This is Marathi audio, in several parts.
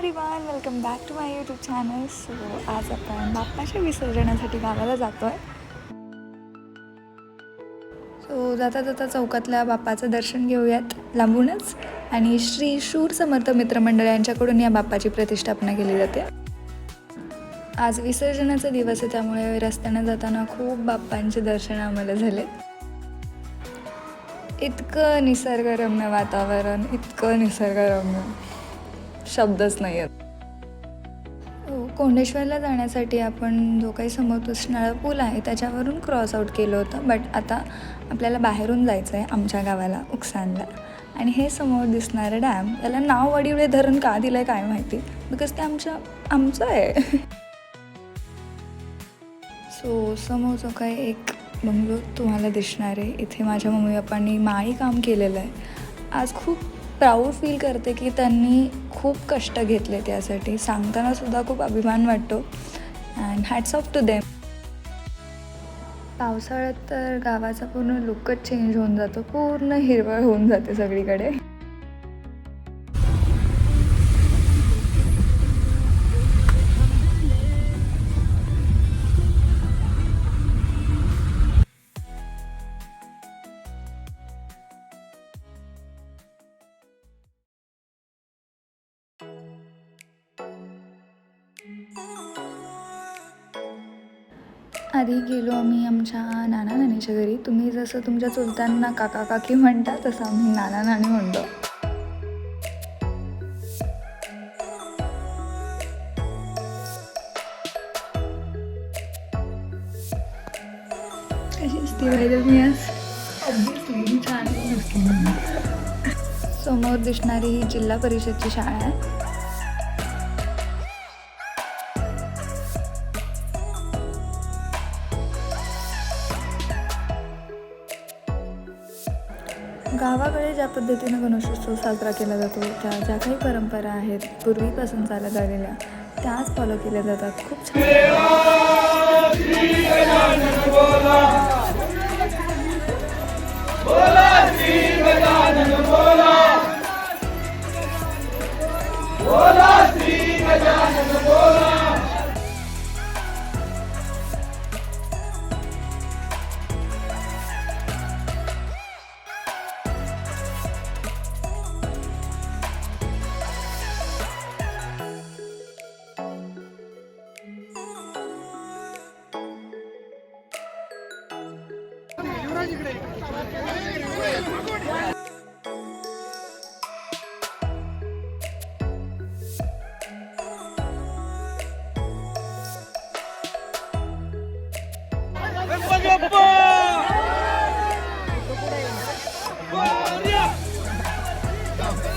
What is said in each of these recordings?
Everyone welcome back to my YouTube channel so आज आपण बाप्पाच्या विसर्जनासाठी गावाला जातो आहे सो जाता जाता चौकातल्या बाप्पाचं दर्शन घेऊयात लांबूनच. आणि श्री शूर समर्थ मित्रमंडळ यांच्याकडून या बाप्पाची प्रतिष्ठापना केली जाते. आज विसर्जनाचा दिवस आहे त्यामुळे रस्त्यानं जाताना खूप बाप्पांचे दर्शन आम्हाला झाले. इतकं निसर्गरम्य वातावरण इतकं निसर्गरम्य. शब्दच नाही आहेत हो, कोंडेश्वरला जाण्यासाठी आपण जो काही समोर असणारा पूल आहे त्याच्यावरून क्रॉस आऊट केलं होतं. बट आता आपल्याला बाहेरून जायचं आहे आमच्या गावाला उकसानला. आणि हे समोर दिसणारं डॅम त्याला नाव वडिवळे धरण का दिलं आहे काय माहिती? बिकॉज ते आमच्या आमचं आहे. सो समोर जो काही एक बंगलो तुम्हाला दिसणार आहे इथे माझ्या मम्मी पप्पांनी माळी काम केलेलं आहे. आज खूप प्राऊड फील करते की त्यांनी खूप कष्ट घेतले त्यासाठी. सांगताना सुद्धा खूप अभिमान वाटतो. And hats off to them पावसाळ्यात तर गावाचा पूर्ण लुकच चेंज होऊन जातो. पूर्ण हिरवळ होऊन जाते सगळीकडे. आधी गेलो आम्ही आमच्या नाना नानीच्या घरी. तुम्ही जसं तुमच्या चुलत्यांना काका काकी म्हणता तसं आम्ही नाना नानी म्हणतो. मी आज? छान समोर दिसणारी ही जिल्हा परिषदची शाळा आहे. गावाकडे ज्या पद्धतीनं गणेशोत्सव साजरा केला जातो त्या ज्या काही परंपरा आहेत पूर्वीपासून चालत आलेल्या त्याच फॉलो केल्या जातात. खूप छान.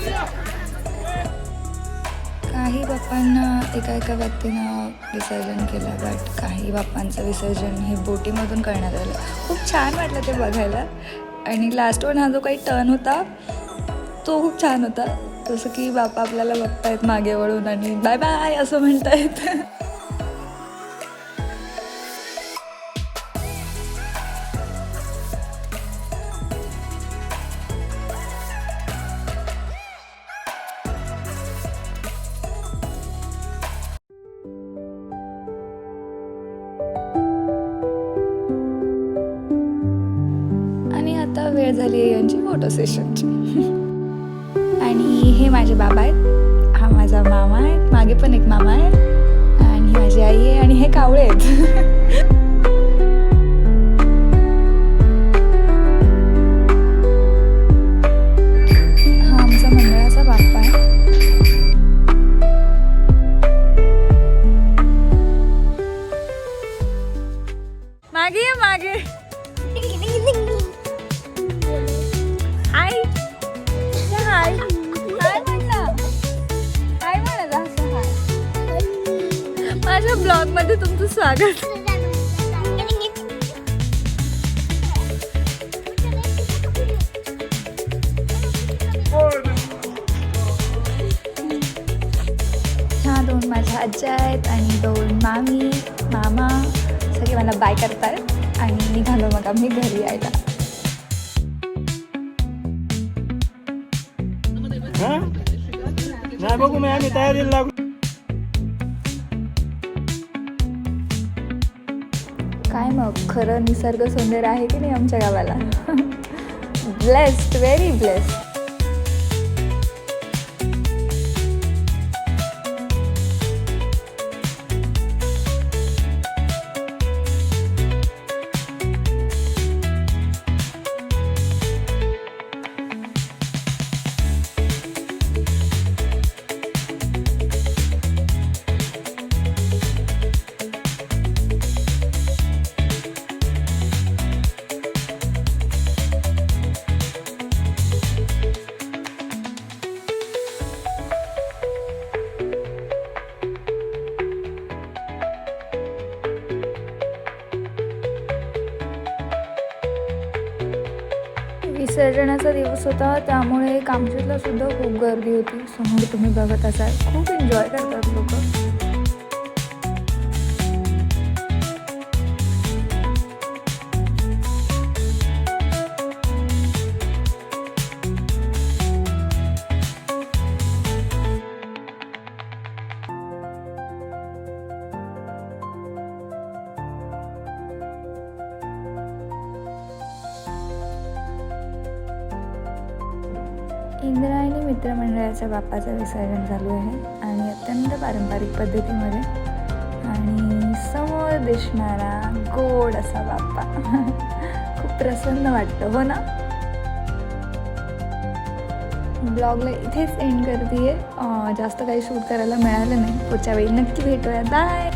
Yeah! काही बाप्पांना एका एका व्यक्तीनं विसर्जन केलं बट काही बाप्पांचं विसर्जन हे बोटीमधून करण्यात आलं. खूप छान वाटलं ते बघायला. आणि लास्ट वन हा जो काही टर्न होता तो खूप छान होता. जसं की बाप्पा आपल्याला बघतायत मागे वळून आणि बाय बाय असं म्हणतायत. वेळ झाली आहे यांची फोटो सेशनची आणि हे माझे बाबा आहेत. हा माझा मामा आहे. मागे पण एक मामा आहे. आणि ही माझी आई आहे आणि हे कावळे आहेत. हा आमचा बाप्पा आहे. मागे ये मागे. माझ्या ब्लॉगमध्ये तुमचं स्वागत. ह्या दोन माझ्या आज्या आहेत आणि दोन मामी मामा. सगळे मला बाय करतात आणि निघालो मग आम्ही घरी यायला. नाही बघू मी आम्ही तयारीला लागू मग खरं निसर्ग सौंदर्य आहे की नाही आमच्या गावाला? ब्लेस्ड व्हेरी ब्लेस्ड विसर्जनाचा दिवस होता त्यामुळे कामशेतला सुद्धा खूप गर्दी होती. समोर तुम्ही बघत असाल. खूप एन्जॉय करतात लोक. इंद्रायणी मित्रमंडळाच्या बाप्पाचं विसर्जन चालू आहे आणि अत्यंत पारंपरिक पद्धतीमध्ये. आणि समोर दिसणारा गोड असा बाप्पा. खूप प्रसन्न वाटतं हो ना? ब्लॉगला इथेच एंड करते जास्त काही शूट करायला मिळालं नाही. पुढच्या वेळी नक्की भेटूया. बाय